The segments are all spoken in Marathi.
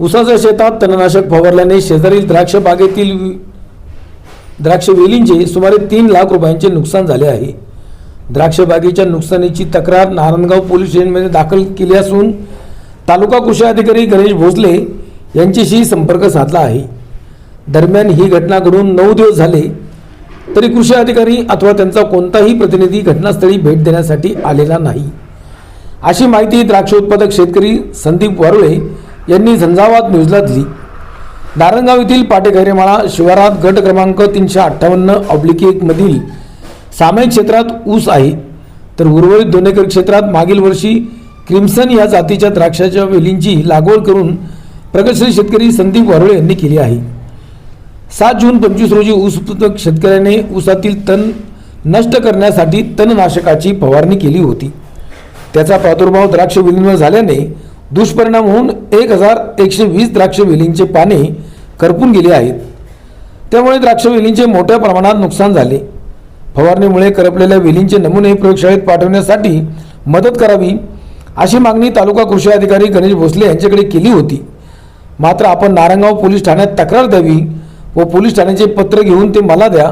उसाच्या शेतात तणनाशक फवारल्याने शेजारील द्राक्ष बागेतील द्राक्ष वेलींचे सुमारे तीन लाख रुपयांचे नुकसान झाले आहे. द्राक्ष बागेच्या नुकसानीची तक्रार नारायणगाव पोलीस स्टेशनमध्ये दाखल केली असून तालुका कृषी अधिकारी गणेश भोसले यांच्याशी संपर्क साधला आहे. दरम्यान ही घटना घडून नऊ दिवस झाले तरी कृषी अधिकारी अथवा त्यांचा कोणताही प्रतिनिधी घटनास्थळी भेट देण्यासाठी आलेला नाही. अशी माहिती द्राक्ष उत्पादक शेतकरी संदीप वारुळे यांनी झंझावात न्यूजला दिली. नारायणगाव येथील पाटेघरेमाळा शिवारात गट क्रमांक तीनशे अठ्ठावन्न ऑब्लिक एकमधील सामायिक क्षेत्रात ऊस आहे. तर उर्वरित दोन एकर क्षेत्रात मागील वर्षी क्रिम्सन या जातीच्या द्राक्षाच्या वेलींची लागवड करून प्रगतशील शेतकरी संदीप वारुळे यांनी केली आहे. सात जून पंचवीस रोजी ऊस उत्पादक शेतकऱ्याने ऊसातील तण नष्ट करण्यासाठी तणनाशकाची फवारणी केली होती. त्याचा प्रादुर्भाव द्राक्ष वेलींवर झाल्याने दुष्परिणाम होऊन एक हजार एकशे वीस द्राक्ष वेलींचे पाने करपून गेली आहेत. त्यामुळे द्राक्ष वेलींचे मोठ्या प्रमाणात नुकसान झाले. फवारणीमुळे करपलेल्या वेलींचे नमुने प्रयोगशाळेत पाठवण्यासाठी मदत करावी अशी मागणी तालुका कृषी अधिकारी गणेश भोसले यांच्याकडे केली होती. मात्र आपण नारायणगाव पोलीस ठाण्यात तक्रार द्यावी व पोलीस ठाण्याचे पत्र घेऊन ते मला द्या.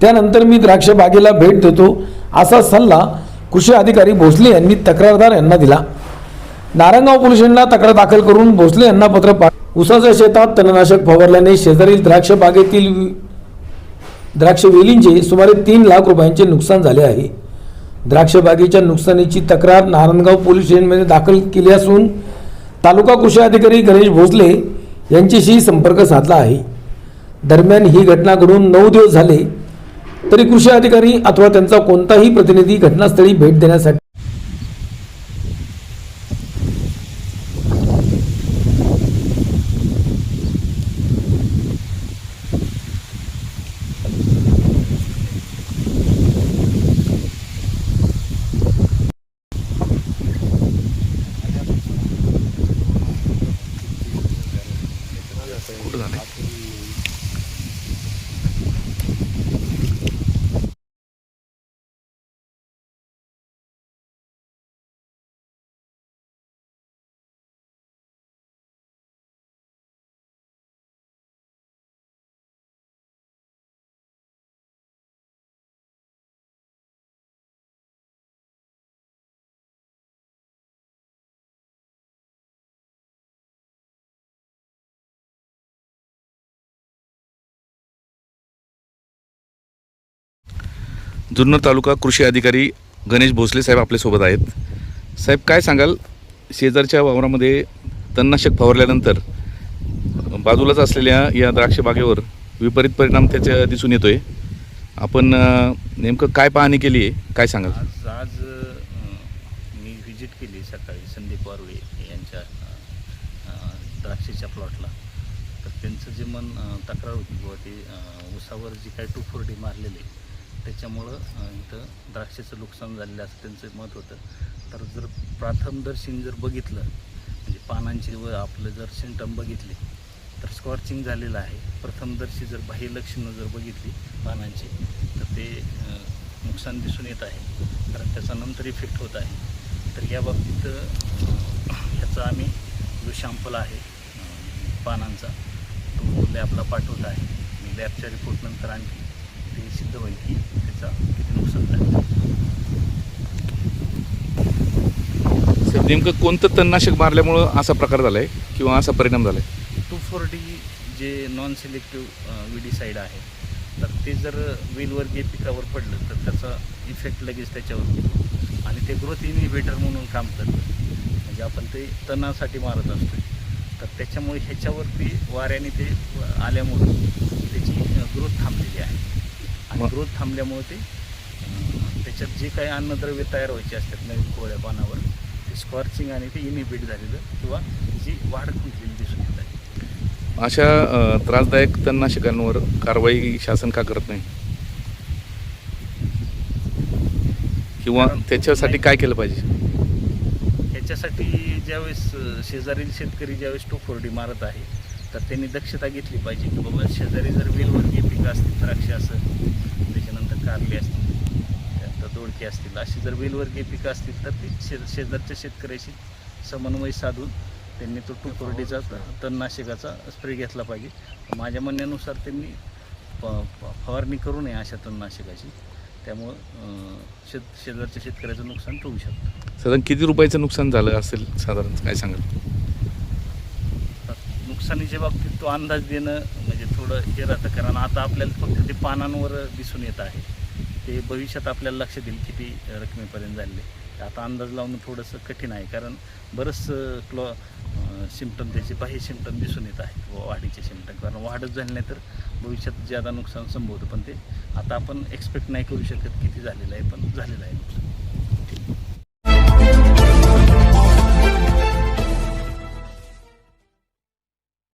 त्यानंतर मी द्राक्ष बागेला भेट देतो असा सल्ला कृषी अधिकारी भोसले यांनी तक्रारदार यांना दिला. नारायणगाव पोलीस स्टेशनला तक्रार दाखल करून भोसले यांना पत्र उसाच्या शेतात तणनाशक फवारल्याने शेजारील द्राक्ष बागेतील द्राक्ष वेलींचे सुमारे तीन लाख रुपयांचे नुकसान झाले आहे. द्राक्ष बागेच्या नुकसानीची तक्रार नारायणगाव पोलीस स्टेशनमध्ये दाखल केली असून तालुका कृषी अधिकारी गणेश भोसले यांच्याशी संपर्क साधला आहे. दरम्यान ही घटना घडून नऊ दिवस झाले. तरी कृषी अधिकारी अथवा त्यांचा कोणताही प्रतिनिधी घटनास्थळी भेट देण्यासाठी Thank you. जुन्नर तालुका कृषी अधिकारी गणेश भोसले साहेब आपल्यासोबत आहेत. साहेब काय सांगाल? शेजारच्या वावरामध्ये तणनाशक फवारल्यानंतर बाजूलाच असलेल्या या द्राक्ष बागेवर विपरीत परिणाम त्याच्या दिसून येतोय. आपण नेमकं काय पाहणी केली आहे? काय सांगाल? आज आज मी व्हिजिट केली सकाळी संदीप वारुळे यांच्या द्राक्षेच्या प्लॉटला तर त्यांचं जे मन तक्रार होती बुवा ते उसावर जी काय टू फोर डी त्याच्यामुळं इथं द्राक्षाचं नुकसान झालेलं असं त्यांचं मत होतं. तर जर प्राथमदर्शीन जर बघितलं म्हणजे पानांचे व आपलं जर सिमटम बघितले तर स्कॉर्चिंग झालेलं आहे. प्रथमदर्शी जर बाह्य लक्षणं जर बघितली पानांची तर ते नुकसान दिसून येत आहे. कारण त्याचा नंतर इफेक्ट होत आहे. तर या बाबतीत ह्याचा आम्ही जो शॅम्पल आहे पानांचा तो लॅबला पाठवत आहे. आणि लॅबच्या रिपोर्टनंतर आणखी ते सिद्ध होईल की त्याचा किती नुकसान झालं. साहेब नेमकं कोणतं तणनाशक मारल्यामुळं असा प्रकार झाला आहे किंवा असा परिणाम झाला आहे two four D J non selective weedicide आहे तर ते जर वेलवर जे पिकावर पडलं तर त्याचा इफेक्ट लगेच त्याच्यावर होतो. आणि ते ग्रोथ इनिव्हेटर म्हणून काम करतं. म्हणजे आपण ते तणासाठी मारत असतो तर त्याच्यामुळे ह्याच्यावरती वाऱ्याने ते आल्यामुळं त्याची ग्रोथ थांबलेली आहे. आणि ग्रोथ थांबल्यामुळे ते त्याच्यात जे काही अन्नद्रव्य तयार व्हायचे असतात नवीन कोवळ्या पानावर ते स्कॉर्चिंग आणि ते इनिबिट झालेलं किंवा जी वाढ खुंटलेली दिसून येत आहे. अशा त्रासदायक तणनाशकांवर कारवाई शासन का करत नाही? किंवा त्याच्यासाठी काय केलं पाहिजे? ह्याच्यासाठी ज्यावेळेस शेजारील शेतकरी ज्यावेळेस टू फोर डी मारत आहे तर त्यांनी दक्षता घेतली पाहिजे की बाबा शेजारी जर वेलवर्गीय पिकं असतील द्राक्ष त्याच्यानंतर कारले असतील. त्यानंतर दोडके असतील. अशी जर वेलवर्गीय पिकं असतील तर ते शे शेजारच्या शेतकऱ्याशी समन्वय साधून त्यांनी तो टू फोर्टीचा तणनाशकाचा स्प्रे घेतला पाहिजे. माझ्या म्हणण्यानुसार त्यांनी फवारणी करू नये अशा तणनाशकाची. त्यामुळं शेत शेजारच्या शेतकऱ्याचं नुकसान टळू शकतं. साधारण किती रुपयाचं नुकसान झालं असेल साधारण? काय सांगाल? नुकसानीच्या बाबतीत तो अंदाज देणं म्हणजे थोडं हे राहतं. कारण आता आपल्याला फक्त ते पानांवर दिसून येत आहे. ते भविष्यात आपल्याला लक्षात येईल किती रकमेपर्यंत झालेले. आता अंदाज लावणं थोडंसं कठीण आहे कारण बरंच क्लॉ सिमटम त्याचे बाह्य सिमटम दिसून येत आहेत व वाढीचे सिमटम कारण वाढच झाले नाही तर भविष्यात ज्यादा नुकसान संभवतं. पण ते आता आपण एक्सपेक्ट नाही करू शकत किती झालेलं आहे पण झालेलं आहे नुकसान.